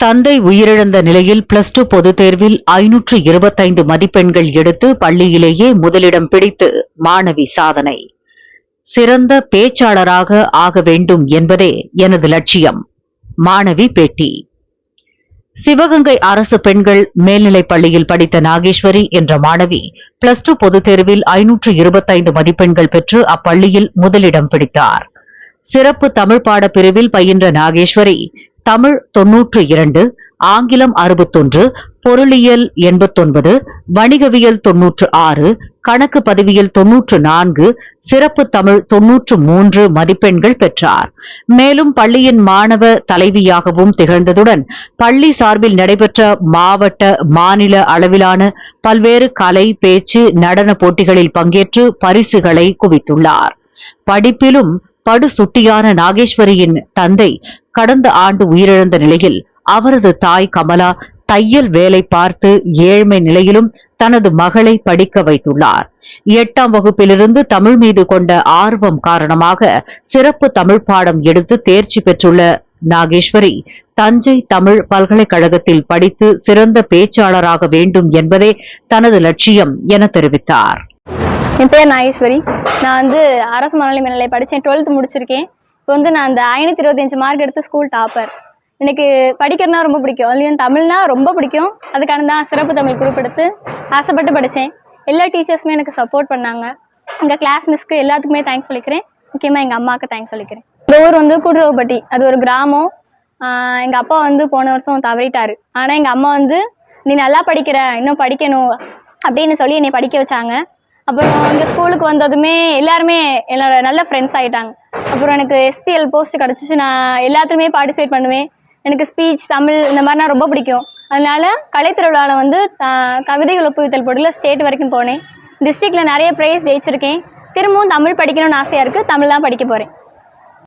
தந்தை உயிரிழந்த நிலையில் பிளஸ் டூ பொதுத் தேர்வில் ஐநூற்று இருபத்தைந்து மதிப்பெண்கள் எடுத்து பள்ளியிலேயே முதலிடம் பிடித்து மாணவி சாதனை. சிறந்த பேச்சாளராக ஆக வேண்டும் என்பதே எனது லட்சியம். மாணவி பேட்டி. சிவகங்கை அரசு பெண்கள் மேல்நிலைப் பள்ளியில் படித்த நாகேஸ்வரி என்ற மாணவி பிளஸ் டூ பொதுத் தேர்வில் ஐநூற்று இருபத்தைந்து மதிப்பெண்கள் பெற்று அப்பள்ளியில் முதலிடம் பிடித்தார். சிறப்பு தமிழ் பாட பிரிவில் பயின்ற நாகேஸ்வரி தமிழ் தொன்னூற்று இரண்டு ஆங்கிலம் அறுபத்தொன்று பொருளியல் எண்பத்தொன்பது வணிகவியல் தொன்னூற்று ஆறு கணக்கு பதிவியல் தொன்னூற்று நான்கு சிறப்பு தமிழ் தொன்னூற்று மூன்று மதிப்பெண்கள் பெற்றார். மேலும் பள்ளியின் மாணவ தலைவியாகவும் திகழ்ந்ததுடன் பள்ளி சார்பில் நடைபெற்ற மாவட்ட மாநில அளவிலான பல்வேறு கலை பேச்சு நடன போட்டிகளில் பங்கேற்று பரிசுகளை குவித்துள்ளார். படிப்பிலும் படு சுட்டியான நாகேஸ்வரியின் தந்தை கடந்த ஆண்டு உயிரிழந்த நிலையில் அவரது தாய் கமலா தையல் வேலை பார்த்து ஏழ்மை நிலையிலும் தனது மகளை படிக்க வைத்துள்ளார். எட்டாம் வகுப்பிலிருந்து தமிழ் மீது கொண்ட ஆர்வம் காரணமாக சிறப்பு தமிழ் பாடம் எடுத்து தேர்ச்சி பெற்றுள்ள நாகேஸ்வரி தஞ்சை தமிழ் பல்கலைக்கழகத்தில் படித்து சிறந்த பேச்சாளராக வேண்டும் என்பதே தனது லட்சியம் என தெரிவித்தார். என் பேர் நாகேஸ்வரி நான் வந்து அரசு மனநிலை மேல்நிலை படித்தேன் டுவெல்த் முடிச்சிருக்கேன். இப்போ வந்து நான் அந்த ஐநூற்றி இருபத்தஞ்சு மார்க் எடுத்து ஸ்கூல் டாப்பர் எனக்கு படிக்கிறதுனா ரொம்ப பிடிக்கும். அதுலேயும் தமிழ்னா ரொம்ப பிடிக்கும். அதுக்கான தான் சிறப்பு தமிழ் குரூப் எடுத்து ஆசைப்பட்டு படித்தேன் எல்லா டீச்சர்ஸுமே எனக்கு சப்போர்ட் பண்ணாங்க. எங்கள் கிளாஸ் மிஸ்க்கு எல்லாத்துக்குமே தேங்க்ஸ் சொல்லிக்கிறேன். முக்கியமாக எங்கள் அம்மாவுக்கு தேங்க்ஸ் சொல்லிக்கிறேன். இந்த ஊர் வந்து கூட்டுறவுப்பட்டி அது ஒரு கிராமம். எங்கள் அப்பா வந்து போன வருஷம் தவறிட்டார். ஆனால் எங்கள் அம்மா வந்து நீ நல்லா படிக்கிற இன்னும் படிக்கணும் அப்படின்னு சொல்லி என்னை படிக்க வச்சாங்க. அப்புறம் இந்த ஸ்கூலுக்கு வந்ததுமே எல்லாருமே என்னோட நல்ல ஃப்ரெண்ட்ஸ் ஆகிட்டாங்க அப்புறம் எனக்கு எஸ்பிஎல் போஸ்ட் கிடச்சிச்சு. நான் எல்லாத்துலேயுமே பார்ட்டிசிபேட் பண்ணுவேன். எனக்கு ஸ்பீச் தமிழ் இந்த மாதிரினா ரொம்ப பிடிக்கும். அதனால் கலைத்திருவிழாவில் வந்து கவிதை கவிதைகள் ஒப்புவித்தல் போட்டியில் ஸ்டேட் வரைக்கும் போனேன். டிஸ்ட்ரிக்டில் நிறைய ப்ரைஸ் ஜெயிச்சிருக்கேன். திரும்பவும் தமிழ் படிக்கணும்னு ஆசையாக இருக்குது தமிழ் தான் படிக்க போகிறேன்